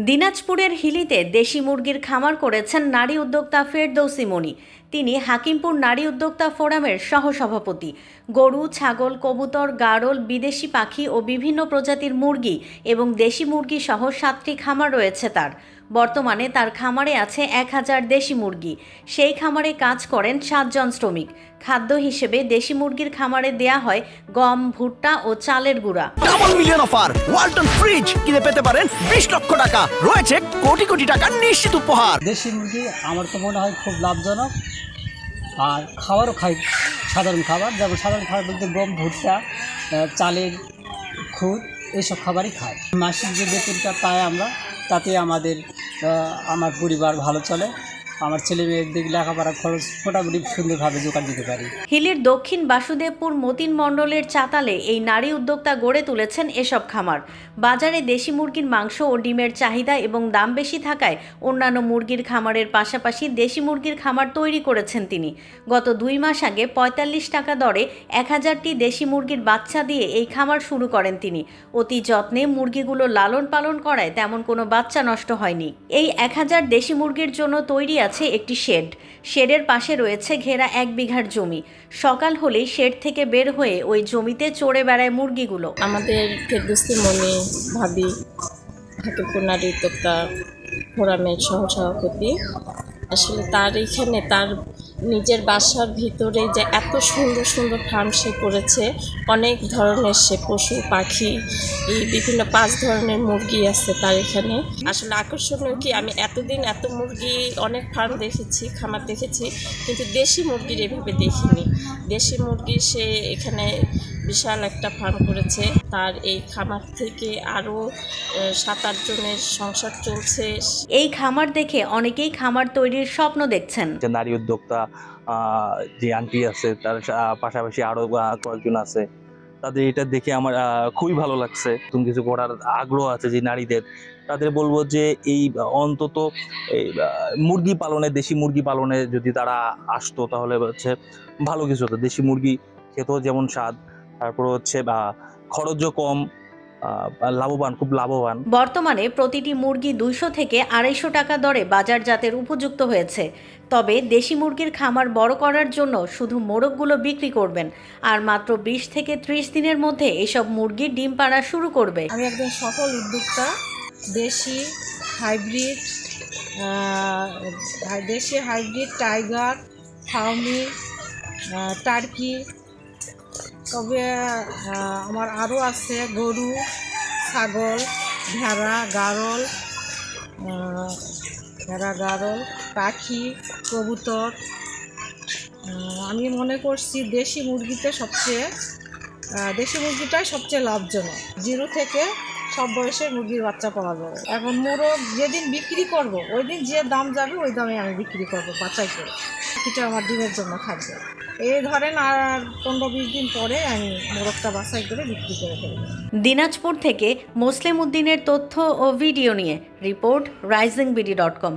দিনাজপুরের হিলিতে দেশি মুরগির খামার করেছেন নারী উদ্যোক্তা ফেরদৌসি মণি। তিনি হাকিমপুর নারী উদ্যোক্তা ফোরামের সহসভাপতি। গরু, ছাগল, কবুতর গাড়ল বিদেশি পাখি ও বিভিন্ন প্রজাতির মুরগি এবং দেশি মুরগি সহ সাতটি খামার রয়েছে তার। বর্তমানে তার খামারে আছে এক হাজার দেশি মুরগি। সেই খামারে কাজ করেন সাতজন শ্রমিক। খাদ্য হিসেবে দেশি মুরগির খামারে দেয়া হয় গম ভুট্টা ও চালের গুঁড়া। Double million offer Walton fridge কিনে পেতে পারেন বিশ লক্ষ টাকা। রয়েছে কোটি কোটি টাকার নিশ্চিত উপহার। দেশি মুরগি আমার তো মনে হয় খুব লাভজনক। আর খাবারও খাই সাধারণ খাবার। যেমন সাধারণ খাবার বলতে গম ভুট্টা চালের খুদ এইসব খাবারই খাই। মাসিক যে বেতনটা পাই আমরা তাতে আমাদের আমার পরিবার ভালো চলে। আমার ছেলে মেয়েদের লেখাপড়া খরচ মোটামুটি সুন্দরভাবে জোগাড় দিতে পারি। হিলির দক্ষিণ বাসুদেবপুর মতিন মণ্ডলের চাতালে এই নারী উদ্যোক্তা গড়ে তুলেছেন এসব খামার। বাজারে দেশি মুরগির মাংস ও ডিমের চাহিদা এবং দাম বেশি থাকায় অন্যান্য মুরগির খামারের পাশাপাশি দেশি মুরগির খামার তৈরি করেছেন তিনি। গত দুই মাস আগে পঁয়তাল্লিশ টাকা দরে এক হাজারটি দেশি মুরগির বাচ্চা দিয়ে এই খামার শুরু করেন তিনি। অতি যত্নে মুরগিগুলো লালন পালন করায় তেমন কোনো বাচ্চা নষ্ট হয়নি। এই এক হাজার দেশি মুরগির জন্য তৈরি আছে একটি শেড। শেডের পাশে রয়েছে ঘেরা এক বিঘার জমি। সকাল হলেই শেড থেকে বের হয়ে ওই জমিতে চড়ে বেড়ায় মুরগিগুলো। আমাদের ফেরদুস্তি মনে, ভাবি ঠাকুরপুর নারী উদ্যোক্তা ফোরামের সহ সভাপতি আসলে তার এইখানে তার নিজের বাসার ভিতরে যে এত সুন্দর সুন্দর ফার্ম সে করেছে, অনেক ধরনের সে পশু, পাখি, এই বিভিন্ন পাঁচ ধরনের মুরগি আছে তার এখানে। আসলে আকর্ষণীয় কি, আমি এতদিন এত মুরগি, অনেক ফার্ম দেখেছি, খামার দেখেছি, কিন্তু দেশি মুরগির এভাবে দেখিনি। দেশি মুরগি সে এখানে বিশাল একটা ফার্ম করেছে। তার এই খামার থেকে আরও সাত আট জনের সংসার চলছে। এই খামার দেখে অনেকেই খামার তৈরির স্বপ্ন দেখছেন। যে নারী উদ্যোক্তা যে আন্টি আছে তার সা- পাশাপাশি আরও কয়েকজন আছে তাদের এটা দেখে আমার খুবই ভালো লাগছে। নতুন কিছু করার আগ্রহ আছে যে নারীদের। তাদের বলব যে এই অন্তত এই মুরগি পালনে দেশি মুরগি পালনে যদি তারা আসতো তাহলে হচ্ছে ভালো কিছু হতো। দেশি মুরগি খেতেও যেমন স্বাদ তারপর হচ্ছে বা খরচও কম লাভবান খুব লাভবান। বর্তমানে প্রতিটি মুরগি দুইশো থেকে আড়াইশো টাকা দরে বাজারজাতের উপযুক্ত হয়েছে। তবে দেশি মুরগির খামার বড় করার জন্য শুধু মোরগগুলো বিক্রি করবেন আর মাত্র বিশ থেকে ত্রিশ দিনের মধ্যে এসব মুরগি ডিম পাড়া শুরু করবে। আমি একজন সফল উদ্যোক্তা দেশি হাইব্রিড দেশি হাইব্রিড টাইগার ফাউমি টার্কি তবে আমার আরও আছে গরু, ছাগল, ভেড়া, গারল ভেড়া, গারল, পাখি, কবুতর। আমি মনে করছি দেশি মুরগিতে সবচেয়ে দেশি মুরগিটাই সবচেয়ে লাভজনক। জিরো থেকে সব বয়সের মুরগির বাচ্চা পাওয়া যাবে। এখন মোরগ যেদিন বিক্রি করব ওই দিন যে দাম যাবে, ওই দামে আমি বিক্রি করব বাচ্চাই করে। কিটা আমার ডিমের জন্য থাকবে। এই ধরেন আর পনেরো বিশ দিন পরে আমি মোরগটা বাছাই করে বিক্রি করে ফেলব। দিনাজপুর থেকে মুসলিম উদ্দিনের তথ্য ও ভিডিও নিয়ে report Rising BD dot com.